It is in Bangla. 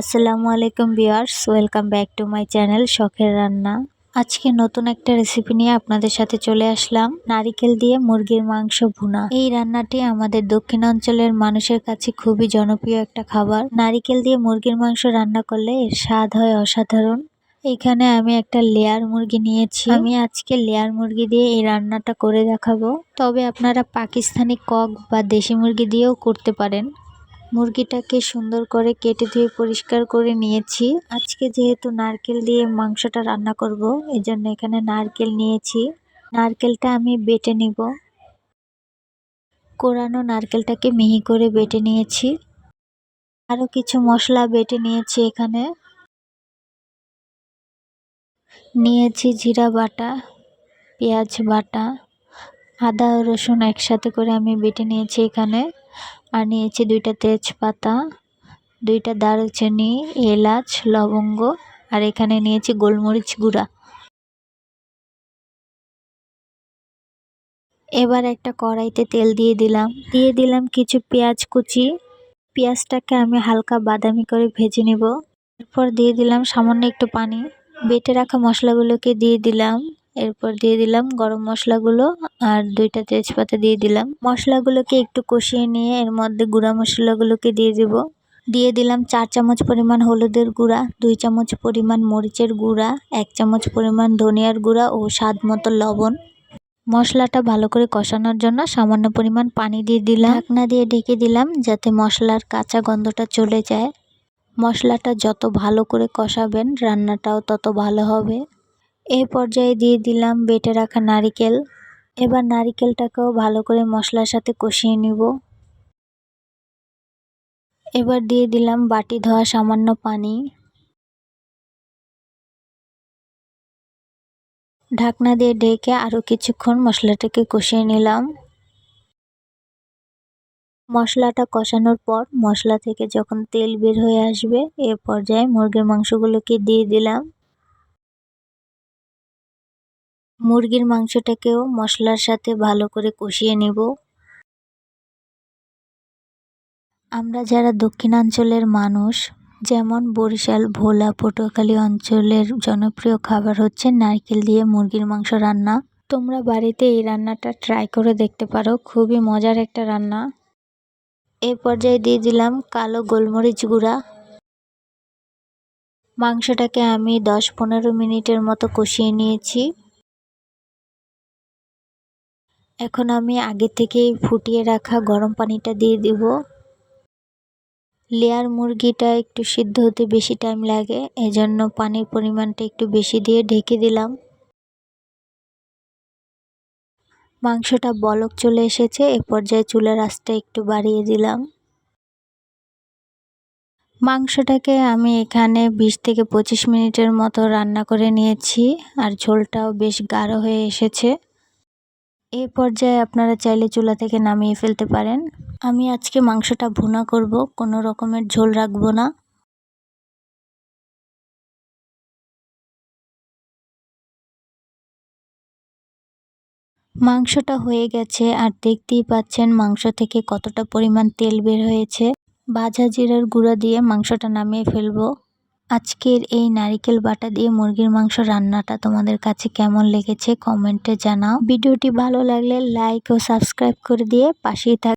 আসসালামু আলাইকুম viewers, welcome back to my channel শখের রান্না। আজকে নতুন একটা রেসিপি নিয়ে আপনাদের সাথে চলে আসলাম, নারিকেল দিয়ে মুরগির মাংস ভুনা। এই রান্নাটি আমাদের দক্ষিণ অঞ্চলের মানুষের কাছে খুবই জনপ্রিয় একটা খাবার। নারিকেল দিয়ে মুরগির মাংস রান্না করলে এর স্বাদ হয় অসাধারণ। এখানে আমি একটা লেয়ার মুরগি নিয়েছি। আমি আজকে লেয়ার মুরগি দিয়ে এই রান্নাটা করে দেখাবো। তবে আপনারা পাকিস্তানি কক বা দেশি মুরগি দিয়েও করতে পারেন। মুরগিটাকে সুন্দর করে কেটে ধুয়ে পরিষ্কার করে নিয়েছি। আজকে যেহেতু নারকেল দিয়ে মাংসটা রান্না করব, এজন্য এখানে নারকেল নিয়েছি। নারকেলটা আমি বেটে নিব। কোরানো নারকেলটাকে মিহি করে বেটে নিয়েছি। আরও কিছু মশলা বেটে নিয়েছি এখানে। নিয়েছি জিরা বাটা, পেঁয়াজ বাটা আদা ও রসুন একসাথে করে আমি বেটে নিয়েছি এখানে। আর নিয়েছি দুইটা তেজপাতা, দুইটা দারুচিনি, এলাচ, লবঙ্গ, আর এখানে নিয়েছি গোলমরিচ গুঁড়া। এবার একটা কড়াইতে তেল দিয়ে দিলাম। দিয়ে দিলাম কিছু পেঁয়াজ কুচি। পেঁয়াজটাকে আমি হালকা বাদামি করে ভেজে নেব। এরপর দিয়ে দিলাম সামান্য একটু পানি। বেটে রাখা মশলাগুলোকে দিয়ে দিলাম। এরপর দিয়ে দিলাম গরম মশলাগুলো আর দুইটা তেজপাতা দিয়ে দিলাম। মশলাগুলোকে একটু কষিয়ে নিয়ে এর মধ্যে গুঁড়া মশলাগুলোকে দিয়ে দেব। দিয়ে দিলাম চার চামচ পরিমাণ হলুদের গুঁড়া, দুই চামচ পরিমাণ মরিচের গুঁড়া, এক চামচ পরিমাণ ধনিয়ার গুঁড়া ও স্বাদ মতো লবণ। মশলাটা ভালো করে কষানোর জন্য সামান্য পরিমাণ পানি দিয়ে দিলাম। ঢাকনা দিয়ে ঢেকে দিলাম যাতে মশলার কাঁচা গন্ধটা চলে যায়। মশলাটা যত ভালো করে কষাবেন, রান্নাটাও তত ভালো হবে। এই পর্যায়ে দিয়ে দিলাম বেটে রাখা নারিকেল। এবার নারিকেলটাকেও ভালো করে মশলার সাথে কষিয়ে নিব। এবার দিয়ে দিলাম বাটি ধোয়া সামান্য পানি। ঢাকনা দিয়ে ঢেকে আরও কিছুক্ষণ মশলাটাকে কষিয়ে নিলাম। মশলাটা কষানোর পর মশলা থেকে যখন তেল বের হয়ে আসবে, এ পর্যায়ে মুরগির মাংসগুলোকে দিয়ে দিলাম। মুরগির মাংসটাকেও মশলার সাথে ভালো করে কষিয়ে নেব। আমরা যারা দক্ষিণাঞ্চলের মানুষ, যেমন বরিশাল, ভোলা, পটুয়াখালী অঞ্চলের জনপ্রিয় খাবার হচ্ছে নারকেল দিয়ে মুরগির মাংস রান্না। তোমরা বাড়িতে এই রান্নাটা ট্রাই করে দেখতে পারো, খুবই মজার একটা রান্না। এ পর্যায়ে দিয়ে দিলাম কালো গোলমরিচ গুঁড়া। মাংসটাকে আমি দশ পনেরো মিনিটের মতো কষিয়ে নিয়েছি। এখন আমি আগে থেকেই ফুটিয়ে রাখা গরম পানিটা দিয়ে দেব। লেয়ার মুরগিটা একটু সিদ্ধ হতে বেশি টাইম লাগে, এজন্য পানির পরিমাণটা একটু বেশি দিয়ে ঢেকে দিলাম। মাংসটা বলক চলে এসেছে, এ পর্যায়ে চুলার আঁচটা একটু বাড়িয়ে দিলাম। মাংসটাকে আমি এখানে বিশ থেকে পঁচিশ মিনিটের মতো রান্না করে নিয়েছি, আর ঝোলটাও বেশ গাঢ় হয়ে এসেছে। এই পর্যায়ে আপনারা চাইলে চুলা থেকে নামিয়ে ফেলতে পারেন। আমি আজকে মাংসটা ভুনা করব, কোনো রকমের ঝোল রাখব না। মাংসটা হয়ে গেছে আর দেখতেই পাচ্ছেন মাংস থেকে কতটা পরিমাণ তেল বের হয়েছে। ভাজা জিরার গুঁড়া দিয়ে মাংসটা নামিয়ে ফেলব। আজকের এই নারিকেল বাটা দিয়ে মুরগির মাংস রান্নাটা তোমাদের কাছে কেমন লেগেছে কমেন্টে জানাও। ভিডিওটি ভালো লাগলে লাইক ও সাবস্ক্রাইব করে দিয়ে পাশেই থাক